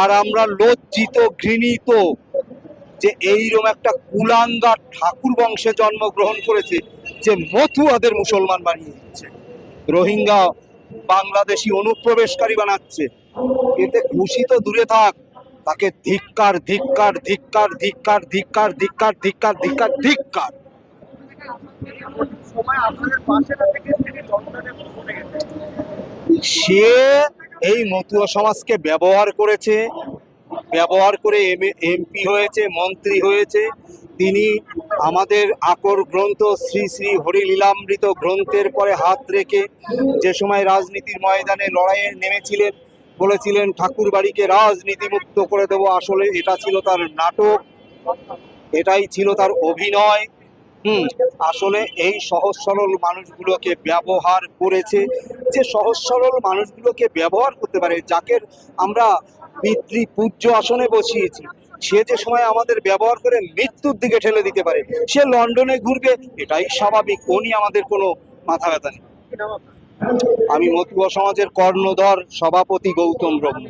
আর আমরা লজ্জিত ঘৃণিত যে এইরকম একটা কুলাঙ্গার ঠাকুর বংশে জন্মগ্রহণ করেছে যে মথুয়াদের মুসলমান বানিয়ে দিচ্ছে। রোহিঙ্গা বাংলাদেশি অনুপ্রবেশকারী বানাচ্ছে। এতে খুশি তো দূরে থাক। তাকে ধিক্কার ধিক্কার ধিক্কার ধিক্কার ধিক্কার ধিক্কার ধিক্কার ধিক্কার ধিক্কার। সে এই মতুয়া সমাজকে ব্যবহার করেছে, ব্যবহার করে এমপি হয়েছে, মন্ত্রী হয়েছে। তিনি আমাদের আকর গ্রন্থ শ্রী শ্রী হরিলীলামৃত গ্রন্থের পরে হাত রেখে যে সময় রাজনীতির ময়দানে লড়াইয়ে নেমেছিলেন, বলেছিলেন ঠাকুর বাড়িকে রাজনীতি মুক্ত করে দেবো। আসলে এটা ছিল তার নাটক, এটাই ছিল তার অভিনয়। আসলে এই সহজ সরল মানুষগুলোকে ব্যবহার করেছে। যে সহজ সরল মানুষগুলোকে ব্যবহার করতে পারে যাকে আমরা পিতৃ পূজ্য আসনে বসিয়েছি সে যে সময় আমাদের ব্যবহার করে মৃত্যুর দিকে ঠেলে দিতে পারে সে লন্ডনে ঘুরবে এটাই স্বাভাবিক নিয়ে আমাদের কোনো মাথা ব্যথা নেই। আমি মতুয়া সমাজের কর্ণধর সভাপতি গৌতম ব্রহ্ম।